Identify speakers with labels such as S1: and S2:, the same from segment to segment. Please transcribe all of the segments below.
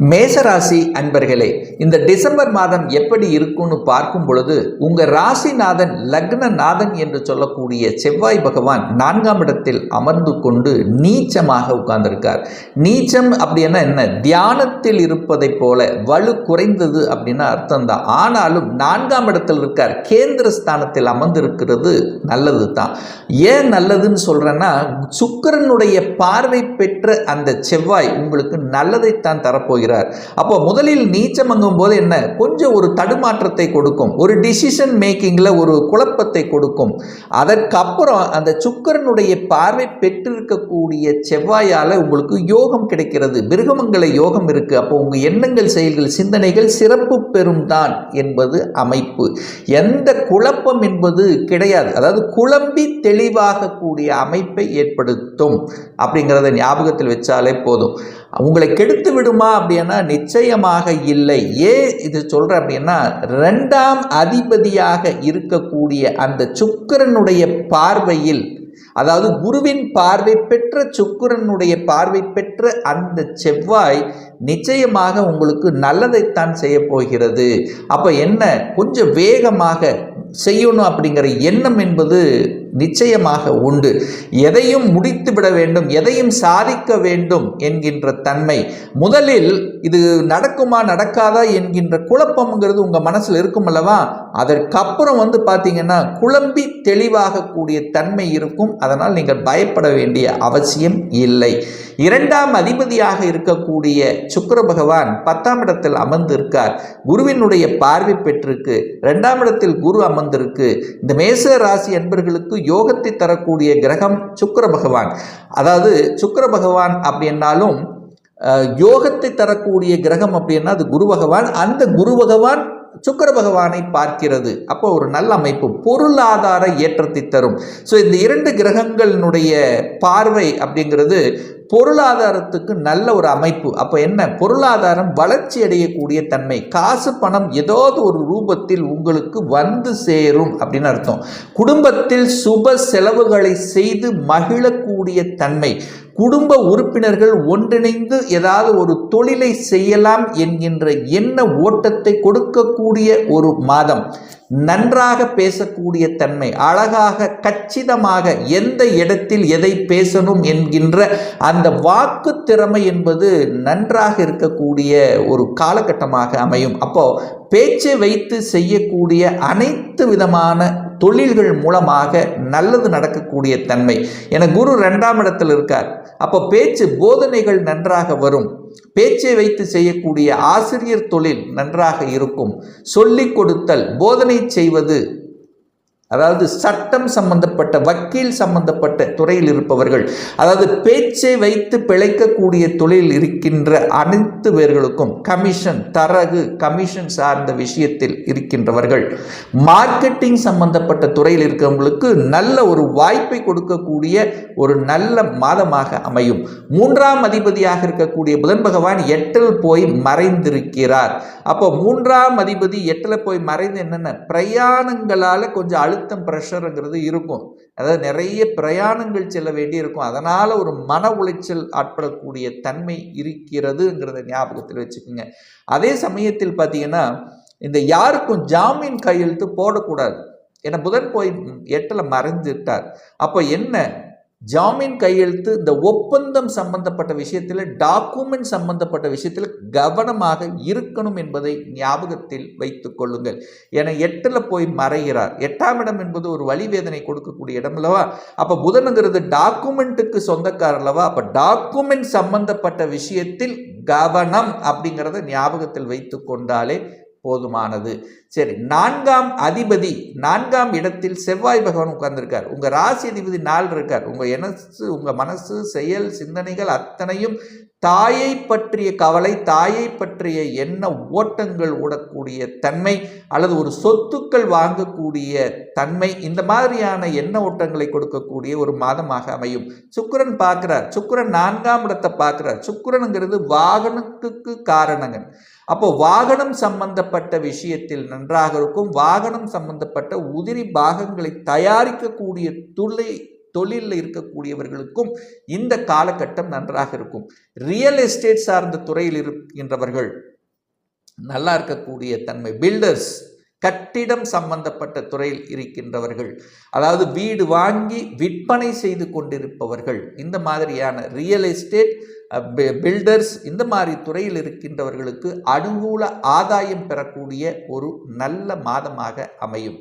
S1: மேசராசி அன்பர்களே இந்த டிசம்பர் மாதம் எப்படி இருக்கும்னு பார்க்கும் பொழுது உங்க ராசிநாதன் லக்னநாதன் என்று சொல்லக்கூடிய செவ்வாய் பகவான் நான்காம் இடத்தில் அமர்ந்து கொண்டு நீச்சமாக உட்கார்ந்திருக்கார். நீச்சம் அப்படின்னா என்ன? தியானத்தில் இருப்பதைப் போல வலு குறைந்தது அப்படின்னா அர்த்தம் தான் ஆனாலும் நான்காம் இடத்தில் இருக்கார். கேந்திர ஸ்தானத்தில் அமர்ந்திருக்கிறது நல்லது தான் ஏன் நல்லதுன்னு சொல்றேன்னா சுக்கிரனுடைய பார்வை பெற்ற அந்த செவ்வாய் உங்களுக்கு நல்லதைத்தான் தரப்போகிறது. போகிறார் அப்போ முதலில் நீச்சமங்கும் போது என்ன? கொஞ்சம் ஒரு தடுமாற்றத்தை கொடுக்கும். ஒரு டிசிஷன் மேக்கிங்கில் ஒரு குழப்பத்தை கொடுக்கும். அதற்கப்புறம் அந்த சுக்கரனுடைய பார்வை பெற்றிருக்கக்கூடிய செவ்வாயால் உங்களுக்கு யோகம் கிடைக்கிறது. மிருகமங்கல யோகம் இருக்கு. அப்போ உங்கள் எண்ணங்கள் செயல்கள் சிந்தனைகள் சிறப்பு பெறும் தான் என்பது அமைப்பு. எந்த குழப்பம் என்பது கிடையாது. அதாவது குழம்பி தெளிவாகக்கூடிய அமைப்பை ஏற்படுத்தும் அப்படிங்கிறத ஞாபகத்தில் வச்சாலே போதும். உங்களை கெடுத்து விடுமா அப்படின்னா நிச்சயமாக இல்லை. ஏன் இது சொல்கிறேன் அப்படின்னா ரெண்டாம் அதிபதியாக இருக்கக்கூடிய அந்த சுக்கிரனுடைய பார்வையில் அதாவது குருவின் பார்வை பெற்ற சுக்கிரனுடைய பார்வை பெற்ற அந்த செவ்வாய் நிச்சயமாக உங்களுக்கு நல்லதைத்தான் செய்ய போகிறது. அப்போ என்ன? கொஞ்சம் வேகமாக செய்யணும் அப்படிங்கிற எண்ணம் என்பது நிச்சயமாக உண்டு. எதையும் முடித்து விட வேண்டும் எதையும் சாதிக்க வேண்டும் என்கின்ற தன்மை. முதலில் இது நடக்குமா நடக்காதா என்கின்ற குழப்பம்ங்கிறது உங்கள் மனசில் இருக்கும் அல்லவா? அதற்கப்புறம் வந்து பார்த்தீங்கன்னா குழம்பி தெளிவாகக்கூடிய தன்மை இருக்கும். அதனால் நீங்கள் பயப்பட வேண்டிய அவசியம் இல்லை. இரண்டாம் அதிபதியாக இருக்கக்கூடிய சுக்கர பகவான் பத்தாம் இடத்தில் அமர்ந்து இருக்கார் குருவினுடைய பார்வை பெற்றிருக்கு. ரெண்டாம் இடத்தில் குரு அமர்ந்திருக்கு. இந்த மேச ராசி அன்பர்களுக்கு யோகத்தை தரக்கூடிய கிரகம் சுக்கர பகவான். அதாவது சுக்கர பகவான் அப்படின்னாலும் யோகத்தை தரக்கூடிய கிரகம் அப்படின்னா அது குரு பகவான். அந்த குரு பகவான் சுக்கர பகவானை பார்க்கிறது. அப்போ ஒரு நல்ல அமைப்பு. பொருளாதார ஏற்றத்தை தரும். ஸோ இந்த இரண்டு கிரகங்களினுடைய பார்வை அப்படிங்கிறது பொருளாதாரத்துக்கு நல்ல ஒரு அமைப்பு. அப்போ என்ன? பொருளாதாரம் வளர்ச்சி அடையக்கூடிய தன்மை. காசு பணம் ஏதாவது ஒரு ரூபத்தில் உங்களுக்கு வந்து சேரும் அப்படின்னு அர்த்தம். குடும்பத்தில் சுப செலவுகளை செய்து மகிழக்கூடிய தன்மை. குடும்ப உறுப்பினர்கள் ஒன்றிணைந்து ஏதாவது ஒரு தொழிலை செய்யலாம் என்கின்ற எண்ண ஓட்டத்தை கொடுக்கக்கூடிய ஒரு மாதம். நன்றாக பேசக்கூடிய தன்மை அழகாக கச்சிதமாக எந்த இடத்தில் எதை பேசணும் என்கின்ற அந்த வாக்கு திறமை என்பது நன்றாக இருக்கக்கூடிய ஒரு காலகட்டமாக அமையும். அப்போ பேச்சை வைத்து செய்யக்கூடிய அனைத்து விதமான தொழில்கள் மூலமாக நல்லது நடக்கக்கூடிய தன்மை. என குரு ரெண்டாம் இடத்தில் இருக்கார். அப்போ பேச்சு போதனைகள் நன்றாக வரும். பேச்சை வைத்து செய்யக்கூடிய ஆசிரியர் தொழில் நன்றாக இருக்கும். சொல்லிக் கொடுத்தல் போதனை செய்வது அதாவது சட்டம் சம்பந்தப்பட்ட வக்கீல் சம்பந்தப்பட்ட துறையில் இருப்பவர்கள் அதாவது பேச்சை வைத்து பிழைக்கக்கூடிய தொழில் இருக்கின்ற அனைத்து பேர்களுக்கும் கமிஷன் தரகு கமிஷன் சார்ந்த விஷயத்தில் இருக்கின்றவர்கள். மார்க்கெட்டிங் சம்பந்தப்பட்ட துறையில் இருக்கிறவங்களுக்கு நல்ல ஒரு வாய்ப்பை கொடுக்கக்கூடிய ஒரு நல்ல மாதமாக அமையும். மூன்றாம் அதிபதியாக இருக்கக்கூடிய புதன் பகவான் எட்டில் போய் மறைந்திருக்கிறார். அப்போ மூன்றாம் அதிபதி எட்டில் போய் மறைந்து என்னென்ன? பிரயாணங்களால் கொஞ்சம் அழு அழுத்தம் ப்ரெஷருங்கிறது இருக்கும். அதாவது நிறைய பிரயாணங்கள் செல்ல வேண்டி இருக்கும் அதனால் ஒரு மன உளைச்சல் ஆட்படக்கூடிய தன்மை இருக்கிறதுங்கிறத ஞாபகத்தில் வச்சுக்கோங்க. அதே சமயத்தில் பார்த்தீங்கன்னா இந்த யாருக்கும் ஜாமீன் கையெழுத்து போடக்கூடாது. ஏன்னா புதன் போய் எட்டில் மறைஞ்சிட்டார் அப்போ என்ன? ஜாமீன் கையெழுத்து இந்த ஒப்பந்தம் சம்பந்தப்பட்ட விஷயத்தில் டாக்குமெண்ட் சம்பந்தப்பட்ட விஷயத்தில் கவனமாக இருக்கணும் என்பதை ஞாபகத்தில் வைத்து கொள்ளுங்கள். என எட்டில் போய் மறைகிறார். எட்டாம் இடம் என்பது ஒரு வழிவேதனை கொடுக்கக்கூடிய இடம் அல்லவா? அப்போ புதனுங்கிறது டாக்குமெண்ட்டுக்கு சொந்தக்காரர் அல்லவா? அப்போ டாக்குமெண்ட் சம்பந்தப்பட்ட விஷயத்தில் கவனம் அப்படிங்கிறத ஞாபகத்தில் வைத்து கொண்டாலே போதுமானது. சரி நான்காம் அதிபதி நான்காம் இடத்தில் செவ்வாய் பகவான் உட்கார்ந்துருக்கார். உங்கள் ராசி அதிபதி நாள் இருக்கார். உங்கள் எனசு உங்கள் மனசு செயல் சிந்தனைகள் அத்தனையும் தாயை பற்றிய கவலை தாயை பற்றிய எண்ண ஓட்டங்கள் ஓடக்கூடிய தன்மை அல்லது ஒரு சொத்துக்கள் வாங்கக்கூடிய தன்மை இந்த மாதிரியான எண்ண ஓட்டங்களை கொடுக்கக்கூடிய ஒரு மாதமாக அமையும். சுக்கிரன் பார்க்குறார். சுக்கிரன் நான்காம் இடத்தை பார்க்குறார். சுக்கிரனுங்கிறது வாகனத்துக்கு காரணங்கள். அப்போ வாகனம் சம்பந்தப்பட்ட விஷயத்தில் நன்றாக இருக்கும். வாகனம் சம்பந்தப்பட்ட உதிரி பாகங்களை தயாரிக்கக்கூடிய துளை தொழிலில் இருக்கக்கூடியவர்களுக்கும் இந்த காலகட்டம் நன்றாக இருக்கும். ரியல் எஸ்டேட் சார்ந்த துறையில் இருக்கின்றவர்கள் நல்லா இருக்கக்கூடிய தன்மை. பில்டர்ஸ் கட்டிடம் சம்பந்தப்பட்ட துறையில் இருக்கின்றவர்கள் அதாவது வீடு வாங்கி விற்பனை செய்து கொண்டிருப்பவர்கள் இந்த மாதிரியான ரியல் எஸ்டேட் பில்டர்ஸ் இந்த மாதிரி துறையில் இருக்கின்றவர்களுக்கு அனுகூல ஆதாயம் பெறக்கூடிய ஒரு நல்ல மாதமாக அமையும்.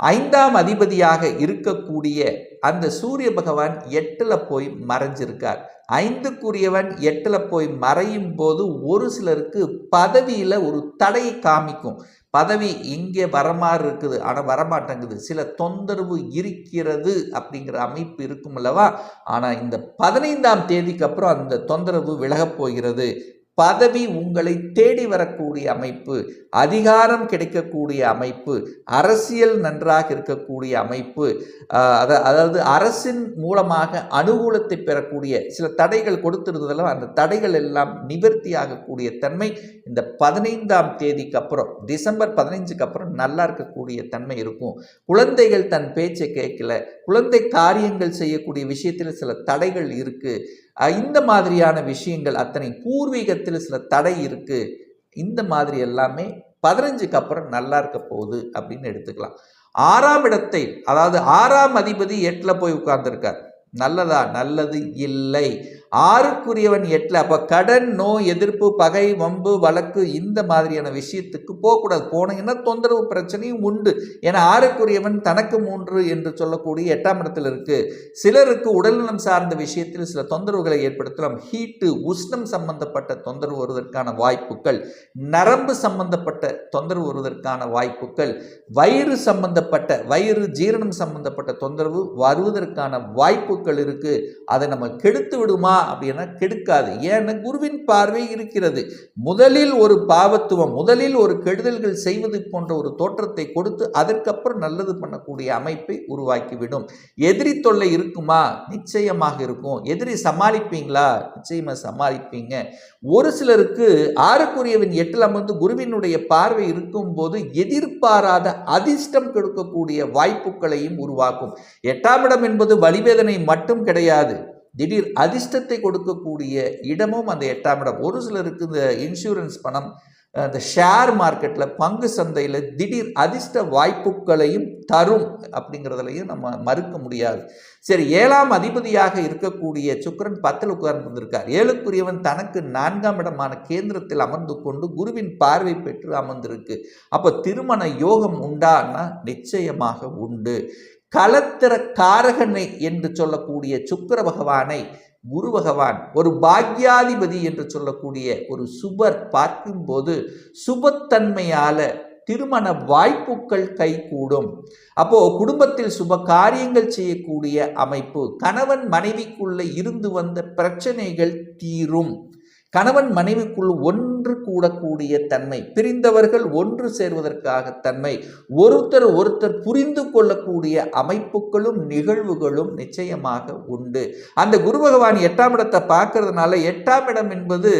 S1: ஐந்தாம் அதிபதியாக இருக்கக்கூடிய அந்த சூரிய பகவான் எட்டில் போய் மறைஞ்சிருக்கார். ஐந்துக்குரியவன் எட்டில் போய் மறையும் போது ஒரு சிலருக்கு பதவியில் ஒரு தடையை காமிக்கும். பதவி இங்கே வரமாறு இருக்குது. ஆனால் வரமாட்டேங்குது. சில தொந்தரவு இருக்கிறது அப்படிங்கிற அமைப்பு இருக்கும் அல்லவா? ஆனால் இந்த பதினைந்தாம் தேதிக்கு அப்புறம் அந்த தொந்தரவு விலகப் போகிறது. பதவி உங்களை தேடி வரக்கூடிய அமைப்பு அதிகாரம் கிடைக்கக்கூடிய அமைப்பு அரசியல் நன்றாக இருக்கக்கூடிய அமைப்பு அதாவது அரசின் மூலமாக அனுகூலத்தை பெறக்கூடிய சில தடைகள் கொடுத்திருந்ததெல்லாம் அந்த தடைகள் எல்லாம் நிவர்த்தி ஆகக்கூடிய தன்மை இந்த பதினைந்தாம் தேதிக்கு அப்புறம் டிசம்பர் பதினைஞ்சுக்கு அப்புறம் நல்லா இருக்கக்கூடிய தன்மை இருக்கும். குழந்தைகள் தன் பேச்சை கேட்கல குழந்தை காரியங்கள் செய்யக்கூடிய விஷயத்தில் சில தடைகள் இருக்குது இந்த மாதிரியான விஷயங்கள் அத்தனை பூர்வீகத்தில் சில தடை இருக்குது இந்த மாதிரி எல்லாமே பதினஞ்சுக்கு அப்புறம் நல்லா இருக்க போகுது அப்படின்னு எடுத்துக்கலாம். ஆறாம் இடத்தை அதாவது ஆறாம் அதிபதி எட்டில் போய் உட்கார்ந்துருக்கார். நல்லதா? நல்லது இல்லை. ஆறுக்குரியவன் எட்டில் அப்போ கடன் நோய் எதிர்ப்பு பகை வம்பு வழக்கு இந்த மாதிரியான விஷயத்துக்கு போகக்கூடாது. போனீங்கன்னா தொந்தரவு பிரச்சனையும் உண்டு. ஏன்னா ஆறுக்குரியவன் தனக்கு மூன்று என்று சொல்லக்கூடிய எட்டாம் இடத்தில் இருக்குது சிலருக்கு உடல்நலம் சார்ந்த விஷயத்தில் சில தொந்தரவுகளை ஏற்படுத்தலாம். ஹீட்டு உஷ்ணம் சம்பந்தப்பட்ட தொந்தரவு வருவதற்கான வாய்ப்புகள் நரம்பு சம்பந்தப்பட்ட தொந்தரவு வருவதற்கான வாய்ப்புகள் வயிறு சம்பந்தப்பட்ட வயிறு ஜீரணம் சம்பந்தப்பட்ட தொந்தரவு வருவதற்கான வாய்ப்புகள் இருக்குது அதை நம்ம கெடுத்து விடுமா? அப்படின்னா கெடுக்காது. ஏன்னா குருவின் பார்வை இருக்கிறது. முதலில் ஒரு பாவத்துவம் முதலில் ஒரு கெடுதல்கள் செய்வது போன்ற ஒரு தோற்றத்தை கொடுத்து அதற்கப்புறம் நல்லது பண்ணக்கூடிய அமைப்பை உருவாக்கிவிடும். எதிரி தொல்லை இருக்குமா? நிச்சயமாக இருக்கும். எதிரி சமாளிப்பீங்களா? நிச்சயமாக சமாளிப்பீங்க. ஒரு சிலருக்கு ஆறுக்குரியவன் எட்டில் அமர்ந்து குருவினுடைய பார்வை இருக்கும்போது எதிர்பாராத அதிர்ஷ்டம் கொடுக்கக்கூடிய வாய்ப்புகளையும் உருவாக்கும். எட்டாம் இடம் என்பது வலிவேதனை மட்டும் கிடையாது. திடீர் அதிர்ஷ்டத்தை கொடுக்கக்கூடிய இடமும் அந்த எட்டாம் இடம். ஒரு சிலருக்கு இந்த இன்சூரன்ஸ் பணம் அந்த ஷேர் மார்க்கெட்டில் பங்கு சந்தையில் திடீர் அதிர்ஷ்ட வாய்ப்புகளையும் தரும் அப்படிங்கிறதுலையும் நம்ம மறுக்க முடியாது. சரி ஏழாம் அதிபதியாக இருக்கக்கூடிய சுக்கரன் பத்தில் உட்கார்ந்திருக்கார் ஏழுக்குரியவன் தனக்கு நான்காம் இடமான கேந்திரத்தில் அமர்ந்து கொண்டு குருவின் பார்வை பெற்று அமர்ந்திருக்கு. அப்போ திருமண யோகம் உண்டான்னா நிச்சயமாக உண்டு. களத்திர காரகனை என்று சொல்லக்கூடிய சுக்கர பகவானை குரு பகவான் ஒரு பாக்யாதிபதி என்று சொல்லக்கூடிய ஒரு சுபர் பார்க்கும்போது சுபத்தன்மையால திருமண வாய்ப்புகள் கைகூடும். அப்போ குடும்பத்தில் சுப காரியங்கள் செய்யக்கூடிய அமைப்பு கணவன் மனைவிக்குள்ள இருந்து வந்த பிரச்சனைகள் தீரும். கணவன் மனைவிக்குள் ஒன்று கூடக்கூடிய தன்மை பிரிந்தவர்கள் ஒன்று சேர்வதற்காக தன்மை ஒருத்தர் ஒருத்தர் புரிந்து கொள்ளக்கூடிய அமைப்புகளும் நிகழ்வுகளும் நிச்சயமாக உண்டு. அந்த குரு பகவான் எட்டாம் இடத்தை பார்க்கறதுனால எட்டாம் இடம் என்பது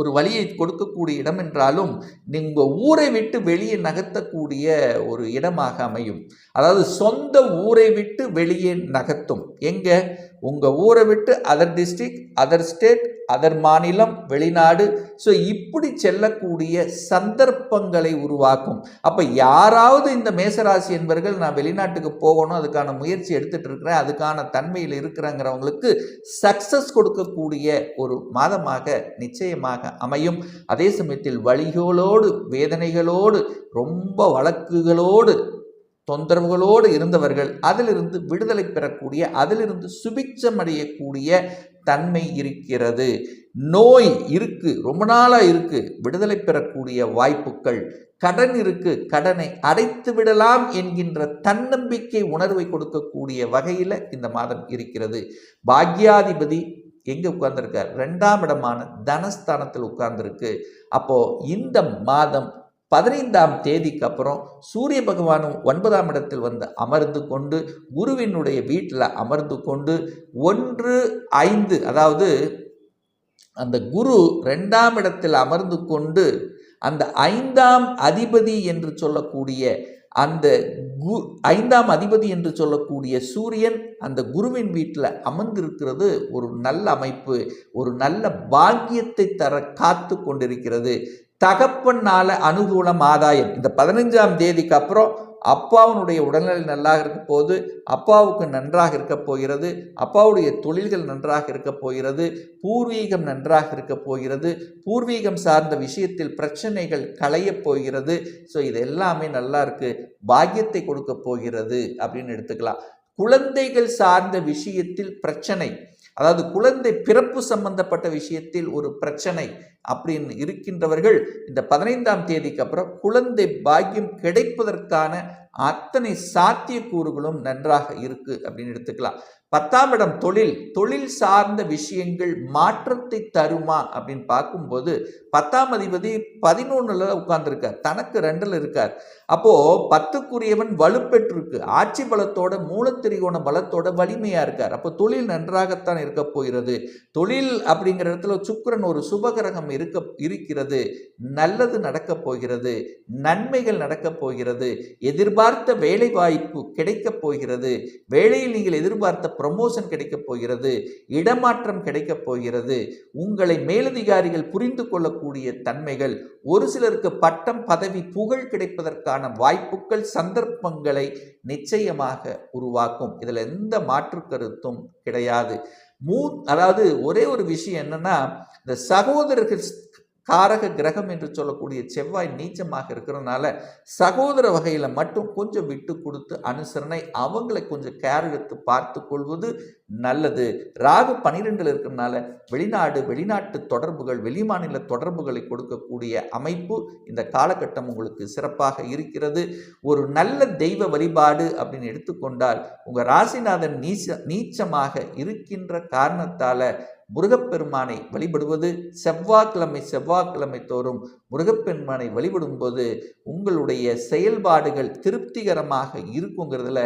S1: ஒரு வழியை கொடுக்கக்கூடிய இடம் என்றாலும் நீங்கள் ஊரை விட்டு வெளியே நகர்த்தக்கூடிய ஒரு இடமாக அமையும். அதாவது சொந்த ஊரை விட்டு வெளியே நகர்த்தும். எங்கே? உங்கள் ஊரை விட்டு other district other state other மாநிலம் வெளிநாடு. ஸோ இப்படி செல்லக்கூடிய சந்தர்ப்பங்களை உருவாக்கும். அப்போ யாராவது இந்த மேசராசி என்பவர்கள் நான் வெளிநாட்டுக்கு போகணும் அதுக்கான முயற்சி எடுத்துகிட்டு இருக்கிறேன் அதுக்கான தன்மையில் இருக்கிறேங்கிறவங்களுக்கு சக்ஸஸ் கொடுக்கக்கூடிய ஒரு மாதமாக நிச்சயமாக அமையும். அதே சமயத்தில் வழிகளோடு வேதனைகளோடு ரொம்ப வழக்குகளோடு தொந்தரவுகளோடு இருந்தவர்கள் அதிலிருந்து விடுதலை பெறக்கூடிய அதிலிருந்து சுபிச்சம் அடையக்கூடிய தன்மை இருக்கிறது. நோய் இருக்கு ரொம்ப நாளாக இருக்கு விடுதலை பெறக்கூடிய வாய்ப்புகள். கடன் இருக்கு கடனை அடைத்து விடலாம் என்கின்ற தன்னம்பிக்கை உணர்வை கொடுக்கக்கூடிய வகையில் இந்த மாதம் இருக்கிறது. பாக்யாதிபதி எங்கே உட்கார்ந்துருக்கார்? ரெண்டாம் இடமான தனஸ்தானத்தில் உட்கார்ந்துருக்கு. அப்போ இந்த மாதம் பதினைந்தாம் தேதிக்கு அப்புறம் சூரிய பகவானும் ஒன்பதாம் இடத்தில் வந்து அமர்ந்து கொண்டு குருவினுடைய வீட்டில் அமர்ந்து கொண்டு ஒன்று ஐந்து அதாவது அந்த குரு ரெண்டாம் இடத்தில் அமர்ந்து கொண்டு அந்த ஐந்தாம் அதிபதி என்று சொல்லக்கூடிய அந்த கு ஐந்தாம் அதிபதி என்று சொல்லக்கூடிய சூரியன் அந்த குருவின் வீட்டில் அமர்ந்திருக்கிறது. ஒரு நல்ல அமைப்பு ஒரு நல்ல பாக்கியத்தை தர காத்து கொண்டிருக்கிறது. தகப்பனால அனுகூலம் ஆதாயம். இந்த பதினஞ்சாம் தேதிக்கு அப்புறம் அப்பாவுடைய உடல்நிலை நல்லாக இருக்க போது அப்பாவுக்கு நன்றாக இருக்க போகிறது அப்பாவுடைய தொழில்கள் நன்றாக இருக்க போகிறது பூர்வீகம் நன்றாக இருக்க போகிறது பூர்வீகம் சார்ந்த விஷயத்தில் பிரச்சனைகள் களையப் போகிறது. ஸோ இது எல்லாமே நல்லா இருக்கு. பாக்கியத்தை கொடுக்க போகிறது அப்படின்னு எடுத்துக்கலாம். குழந்தைகள் சார்ந்த விஷயத்தில் பிரச்சனை. அதாவது குழந்தை பிறப்பு சம்பந்தப்பட்ட விஷயத்தில் ஒரு பிரச்சனை அப்படின்னு இருக்கின்றவர்கள் இந்த பதினைந்தாம் தேதிக்கு அப்புறம் குழந்தை பாக்கியம் கிடைப்பதற்கான அத்தனை சாத்தியக்கூறுகளும் நன்றாக இருக்கு அப்படின்னு எடுத்துக்கலாம். பத்தாம் இடம் தொழில். தொழில் சார்ந்த விஷயங்கள் மாற்றத்தை தருமா அப்படின்னு பார்க்கும்போது பத்தாம் அதிபதி பதினொன்னுல உட்கார்ந்துருக்கார். தனக்கு ரெண்டில் இருக்கார். அப்போ பத்துக்குரியவன் வலுப்பெற்றிருக்கு. ஆட்சி பலத்தோட மூலத்திரிகோண பலத்தோட வலிமையா இருக்கார். அப்போ தொழில் நன்றாகத்தான் இருக்க போகிறது. தொழில் அப்படிங்கிற இடத்துல சுக்கரன் ஒரு சுபகிரகம் இருக்க இருக்கிறது. நல்லது நடக்கப் போகிறது. நன்மைகள் நடக்கப் போகிறது. எதிர்பார்த்து வேலை வாய்ப்பு கிடைக்கப் போகிறது. வேலையில் நீங்கள் எதிர்பார்த்த ப்ரமோஷன் கிடைக்கப் போகிறது. இடமாற்றம் கிடைக்கப் போகிறது. உங்களை மேலதிகாரிகள் புரிந்து கொள்ளக்கூடிய தன்மைகள் ஒரு சிலருக்கு பட்டம் பதவி புகழ் கிடைப்பதற்கான வாய்ப்புகள் சந்தர்ப்பங்களை நிச்சயமாக உருவாக்கும். இதில் எந்த மாற்று கருத்தும் கிடையாது. மூ அதாவது ஒரே ஒரு விஷயம் என்னன்னா இந்த சகோதரர்கள் காரக கிரகம் என்று சொல்லக்கூடிய செவ்வாய் நீச்சமாக இருக்கிறதுனால சகோதர வகையில் மட்டும் கொஞ்சம் விட்டு கொடுத்து அனுசரணை அவங்களை கொஞ்சம் கேர் எடுத்து பார்த்து கொள்வது நல்லது. ராகு பனிரெண்டில் இருக்கிறதுனால வெளிநாடு வெளிநாட்டு தொடர்புகள் வெளிமாநில தொடர்புகளை கொடுக்கக்கூடிய அமைப்பு இந்த காலகட்டம் உங்களுக்கு சிறப்பாக இருக்கிறது. ஒரு நல்ல தெய்வ வழிபாடு அப்படின்னு எடுத்துக்கொண்டால் உங்கள் ராசிநாதன் நீச்ச நீச்சமாக இருக்கின்ற காரணத்தால் முருகப்பெருமானை வழிபடுவது செவ்வாய்க்கிழமை செவ்வாய்க்கிழமை தோறும் முருகப்பெருமானை வழிபடும்போது உங்களுடைய செயல்பாடுகள் திருப்திகரமாக இருக்குங்கிறதுல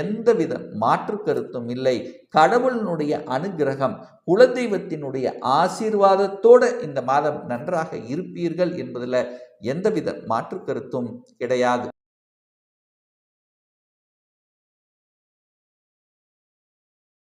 S1: எந்தவித மாற்று கருத்தும் இல்லை. கடவுளினுடைய அனுகிரகம் குலதெய்வத்தினுடைய ஆசீர்வாதத்தோட இந்த மாதம் நன்றாக இருப்பீர்கள் என்பதில் எந்தவித மாற்று கருத்தும் கிடையாது.